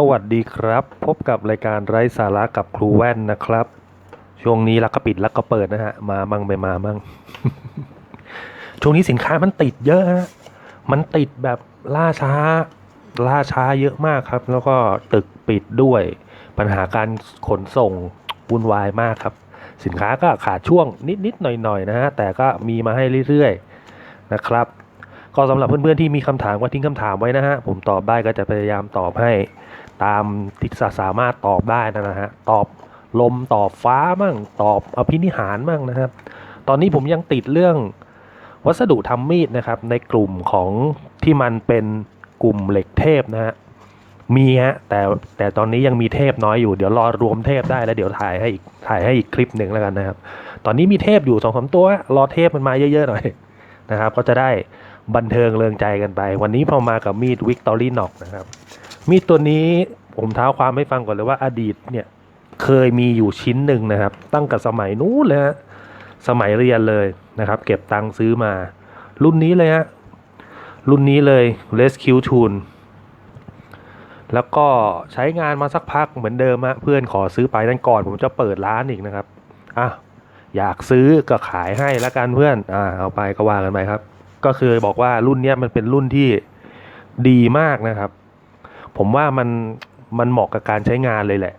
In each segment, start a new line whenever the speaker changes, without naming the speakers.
สวัสดีครับ พบกับรายการไร้สาระกับครูแว่นนะครับ ช่วงนี้รักก็ปิดรักก็เปิดนะฮะ มามั่งไม่มามั่งช่วงนี้สินค้ามันติดเยอะฮะมันติดแบบล่าช้า ล่าช้าเยอะมากครับ แล้วก็ตึกปิดด้วย ปัญหาการขนส่งวุ่นวายมากครับ สินค้าก็ขาดช่วงนิดๆหน่อยๆนะฮะแต่ก็มีมาให้เรื่อยๆนะครับก็สำหรับเพื่อนๆที่มีคำถามก็ทิ้งคำถามไว้นะฮะผมตอบได้ก็จะพยายามตอบให้ ตามที่สามารถตอบได้นะฮะตอบลมตอบฟ้ามั่งตอบอภินิหารมั่งนะครับ ตอนนี้ผมยังติดเรื่องวัสดุทำมีดนะครับ ในกลุ่มของที่มันเป็นกลุ่มเหล็กเทพนะฮะมีฮะแต่แต่ตอนนี้ยังมีเทพน้อยอยู่เดี๋ยวรอรวมเทพได้แล้วเดี๋ยวถ่ายให้อีกถ่ายให้อีกคลิปหนึ่งแล้วกันนะครับ ตอนนี้มีเทพอยู่สองสามตัว รอเทพมันมาเยอะๆหน่อยนะครับ ก็จะได้บันเทิงเริงใจกันไป วันนี้พอมากับมีดวิกตอรี่น็อกนะครับ มีดตัวนี้ผมเท้าความให้ฟังก่อนเลยว่าอดีตเนี่ยเคยมีอยู่ชิ้นหนึ่งนะครับ ตั้งแต่สมัยนู้นเลยฮะสมัยเรียนเลยนะครับ เก็บตังค์ซื้อมา รุ่นนี้เลยฮะรุ่นนี้เลย Rescue Tool แล้วก็ใช้งานมาสักพักเหมือนเดิมฮะเพื่อนขอซื้อไปนั่นก่อน ผมจะเปิดร้านอีกนะครับอะอยากซื้อก็ขายให้ละกันเพื่อนอ่าเอาไปก็ว่ากันไปครับ ก็คือบอกว่ารุ่นนี้มันเป็นรุ่นที่ดีมากนะครับ ผมว่ามันมันเหมาะกับการใช้งานเลยแหละ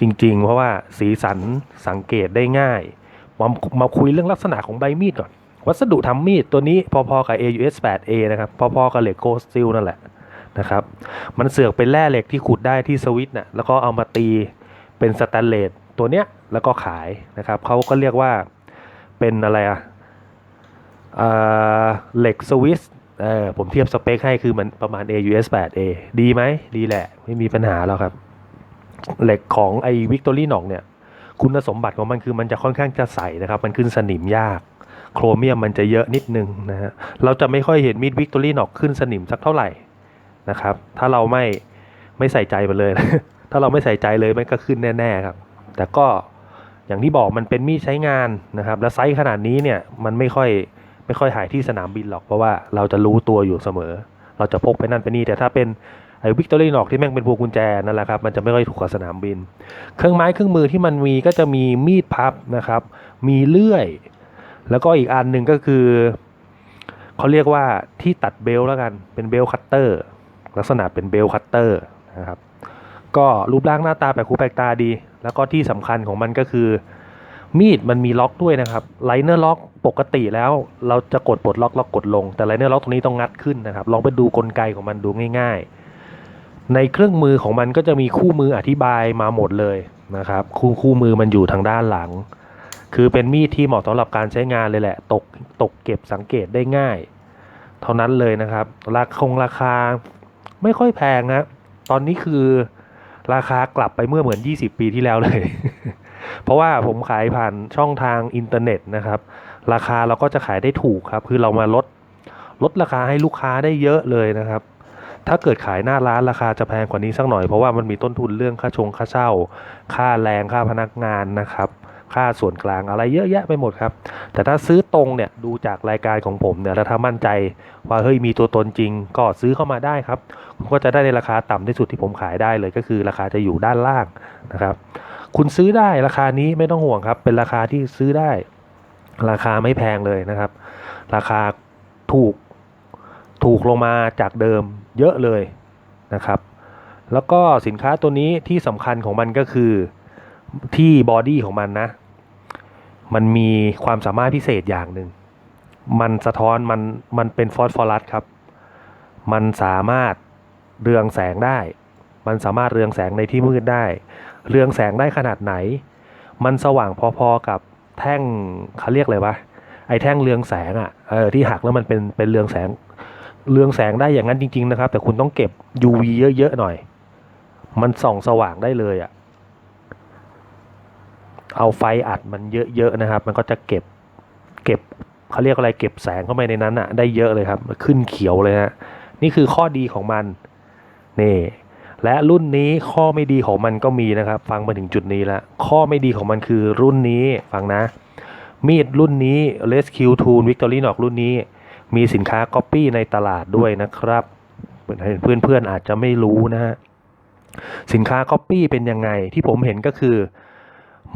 จริง ๆ เพราะว่าสีสันสังเกตได้ง่าย มามาคุยเรื่องลักษณะของใบมีดก่อน วัสดุทำมีดตัวนี้พอๆกับ AUS 8A นะครับ พอๆกับเหล็กโกสติลนั่นแหละนะครับ มันเสือกเป็นแร่เหล็กที่ขุดได้ที่สวิตน่ะแล้วก็เอามาตีเป็นสแตนเลสตัวเนี้ยแล้วก็ขายนะครับเขาก็เรียกว่าเป็นอะไรอะเอ่อเหล็กสวิส เออผมเทียบสเปคให้คือมันประมาณ AUS 8A ดีไหม ดีแหละ ไม่มีปัญหาแล้วครับ เหล็กของไอ้วิกตอรี่หนอกเนี่ย คุณสมบัติของมันคือมันจะค่อนข้างจะใสนะครับ มันขึ้นสนิมยาก โครเมียมมันจะเยอะนิดนึงนะฮะ เราจะไม่ค่อยเห็นมีดวิกตอรี่หนอกขึ้นสนิมสักเท่าไหร่นะครับ ถ้าเราไม่ไม่ใส่ใจมันเลย ถ้าเราไม่ใส่ใจเลยมันก็ขึ้นแน่ ๆครับ แต่ก็อย่างที่บอกมันเป็นมีดใช้งานนะครับ และไซส์ขนาดนี้เนี่ยมันไม่ค่อย ไม่ค่อยหายที่สนามบินหรอกเพราะว่าเราจะรู้ตัวอยู่เสมอ เราจะพกไปนั่นไปนี่ แต่ถ้าเป็นไอ้วิกตอรี่นอกที่แม่งเป็นพวงกุญแจนั่นแหละครับมันจะไม่ค่อยถูกกับสนามบิน เครื่องไม้เครื่องมือที่มันมีก็จะมีมีดพับนะครับ มีเลื่อย แล้วก็อีกอันหนึ่งก็คือเขาเรียกว่าที่ตัดเบลแล้วกันเป็นเบลคัตเตอร์ลักษณะเป็นเบลคัตเตอร์นะครับก็รูปร่างหน้าตาแปลกหูแปลกตาดี แล้วก็ที่สำคัญของมันก็คือ มีดมันมีล็อกด้วยนะครับไลเนอร์ล็อกปกติแล้ว เราจะกดปลดล็อกล้วกดลง แต่ไลเนอร์ล็อกตรงนี้ต้องงัดขึ้นนะครับลองไปดูกลไกของมันดูง่าย ๆ ในเครื่องมือของมันก็จะมีคู่มืออธิบายมาหมดเลยนะครับคู่คู่มือมันอยู่ทางด้านหลัง คือเป็นมีดที่เหมาะสำหรับการใช้งานเลยแหละ ตกตกเก็บสังเกตได้ง่าย เท่านั้นเลยนะครับราคงราคาไม่ค่อยแพงนะตอนนี้คือ ราคากลับไปเมื่อเหมือน 20 ปีที่แล้วเลย เพราะว่าผมขายผ่านช่องทางอินเทอร์เน็ตนะครับ ราคาเราก็จะขายได้ถูกครับ คือเรามาลดลดราคาให้ลูกค้าได้เยอะเลยนะครับ ถ้าเกิดขายหน้าร้านราคาจะแพงกว่านี้สักหน่อย เพราะว่ามันมีต้นทุนเรื่องค่าชงค่าเช่า ค่าแรงค่าพนักงานนะครับ ค่าส่วนกลางอะไรเยอะแยะไปหมดครับ แต่ถ้าซื้อตรงเนี่ยดูจากรายการของผมเนี่ยแล้วถ้ามั่นใจว่าเฮ้ยมีตัวตนจริง ก็ซื้อเข้ามาได้ครับคุณก็จะได้ในราคาต่ำที่สุดที่ผมขายได้เลยก็คือ ราคาจะอยู่ด้านล่างนะครับ คุณซื้อได้ราคานี้ไม่ต้องห่วงครับ เป็นราคาที่ซื้อได้ ราคาไม่แพงเลยนะครับ ราคาถูกถูกลงมาจากเดิมเยอะเลยนะครับ แล้วก็สินค้าตัวนี้ที่สำคัญของมันก็คือที่บอดี้ของมันนะ มันมีความสามารถพิเศษอย่างหนึ่ง มันสะท้อนมันมันเป็นฟอสฟอรัสครับ มันสามารถเรืองแสงได้ มันสามารถเรืองแสงในที่มืดได้ เรืองแสงได้ขนาดไหน มันสว่างพอๆกับแท่งเขาเรียกอะไรวะ ไอ้แท่งเรืองแสงอะ่ะ เออที่หักแล้วมันเป็นเป็นเรืองแสง เรืองแสงได้อย่างนั้นจริง ๆ นะครับ แต่คุณต้องเก็บ UV เยอะๆหน่อย มันส่องสว่างได้เลยอะ่ะ เอาไฟอัดมันเยอะๆนะครับ มันก็จะเก็บเก็บเขาเรียกอะไรเก็บแสงเข้าไปในนั้นอะได้เยอะเลยครับขึ้นเขียวเลยฮะนี่คือข้อดีของมันนี่และรุ่นนี้ข้อไม่ดีของมันก็มีนะครับ ฟังมาถึงจุดนี้แล้วข้อไม่ดีของมันคือรุ่นนี้ฟังนะ มีดรุ่นนี้ Rescue Tool Victorinox รุ่นนี้ มีสินค้า Copy ในตลาดด้วยนะครับเพื่อนๆอาจจะไม่รู้นะฮะสินค้า Copy เป็นยังไงที่ผมเห็นก็คือ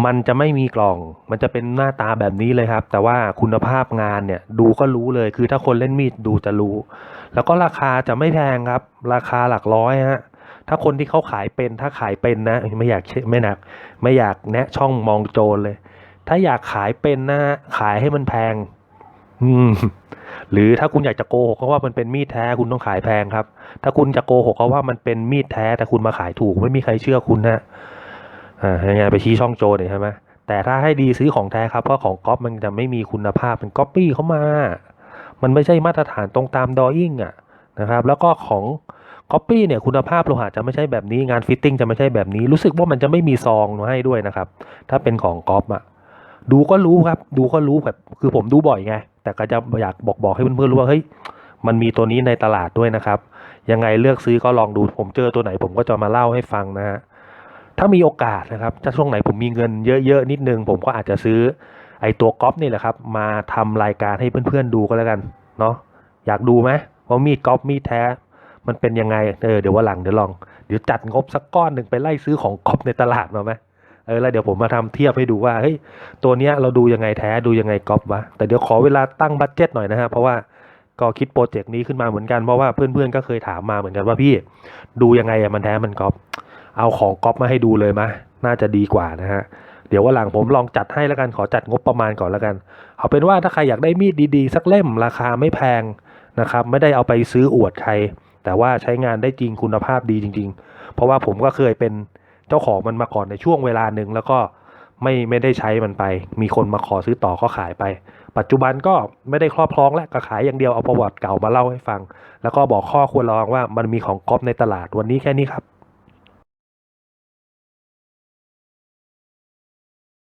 มันจะไม่มีกล่อง มันจะเป็นหน้าตาแบบนี้เลยครับ แต่ว่าคุณภาพงานเนี่ยดูก็รู้เลย คือถ้าคนเล่นมีดดูจะรู้ แล้วก็ราคาจะไม่แพงครับ ราคาหลักร้อยฮะ ถ้าคนที่เขาขายเป็น ถ้าขายเป็นนะ ไม่อยากไม่หนัก ไม่อยากแนะช่องมองโจรเลย ถ้าอยากขายเป็นนะฮะขายให้มันแพง อืม หรือถ้าคุณอยากจะโกหกเขาว่ามันเป็นมีดแท้คุณต้องขายแพงครับ ถ้าคุณจะโกหกเขาว่ามันเป็นมีดแท้แต่คุณมาขายถูก ไม่มีใครเชื่อคุณนะ อ่ายังไงไปชี้ช่องโจรเนี่ยใช่ไหมแต่ถ้าให้ดีซื้อของแท้ครับเพราะของก๊อปมันจะไม่มีคุณภาพเป็นก๊อปปี้เข้ามา มันไม่ใช่มาตรฐานตรงตามดออิ่งอะนะครับ แล้วก็ของก๊อปปี้เนี่ยคุณภาพโลหะจะไม่ใช่แบบนี้งานฟิตติ้งจะไม่ใช่แบบนี้ รู้สึกว่ามันจะไม่มีซองมาให้ด้วยนะครับ ถ้าเป็นของก๊อปอะดูก็รู้ครับ ดูก็รู้แบบคือผมดูบ่อยไง แต่ก็จะอยากบอกบอกให้เพื่อนๆรู้ว่าเฮ้ยมันมีตัวนี้ในตลาดด้วยนะครับ ยังไงเลือกซื้อก็ลองดูผมเจอตัวไหนผมก็จะมาเล่าให้ฟังนะฮะ ถ้ามีโอกาสนะครับถ้าช่วงไหนผมมีเงินเยอะๆนิดนึง ผมก็อาจจะซื้อไอ้ตัวก๊อปนี่แหละครับ มาทำรายการให้เพื่อนๆดูก็แล้วกันเนาะอยากดูไหมว่ามีดก๊อปมีดแท้ มันเป็นยังไงเออเดี๋ยววันหลังเดี๋ยวลองเดี๋ยวจัดงบสักก้อนหนึ่งไปไล่ซื้อของก๊อปในตลาดมาไหมเออแล้วเดี๋ยวผมมาทำเทียบให้ดูว่าเฮ้ยตัวเนี้ยเราดูยังไงแท้ดูยังไงก๊อปวะแต่เดี๋ยวขอเวลาตั้งบัตเจ็ตหน่อยนะฮะเพราะว่าก็คิดโปรเจกต์นี้ขึ้นมาเหมือนกันเพราะว่าเพื่อนๆก็เคยถามมาเหมือนกันว่าพี่ดูยังไงอะมันแท้มันก๊อป เอาของก๊อปมาให้ดูเลยมะน่าจะดีกว่านะฮะ เดี๋ยววันหลังผมลองจัดให้แล้วกันขอจัดงบประมาณก่อนแล้วกัน เอาเป็นว่าถ้าใครอยากได้มีดดีๆ สักเล่มราคาไม่แพงนะครับ ไม่ได้เอาไปซื้ออวดใคร แต่ว่าใช้งานได้จริงคุณภาพดีจริง ๆ เพราะว่าผมก็เคยเป็นเจ้าของมันมาก่อนในช่วงเวลาหนึ่งแล้วก็ไม่ไม่ได้ใช้มันไป มีคนมาขอซื้อต่อก็ขายไป ปัจจุบันก็ไม่ได้ครอบครองและก็ขายอย่างเดียวเอาประวัติเก่ามาเล่าให้ฟัง แล้วก็บอกข้อควรระวังว่ามันมีของก๊อปในตลาดวันนี้แค่นี้ครับ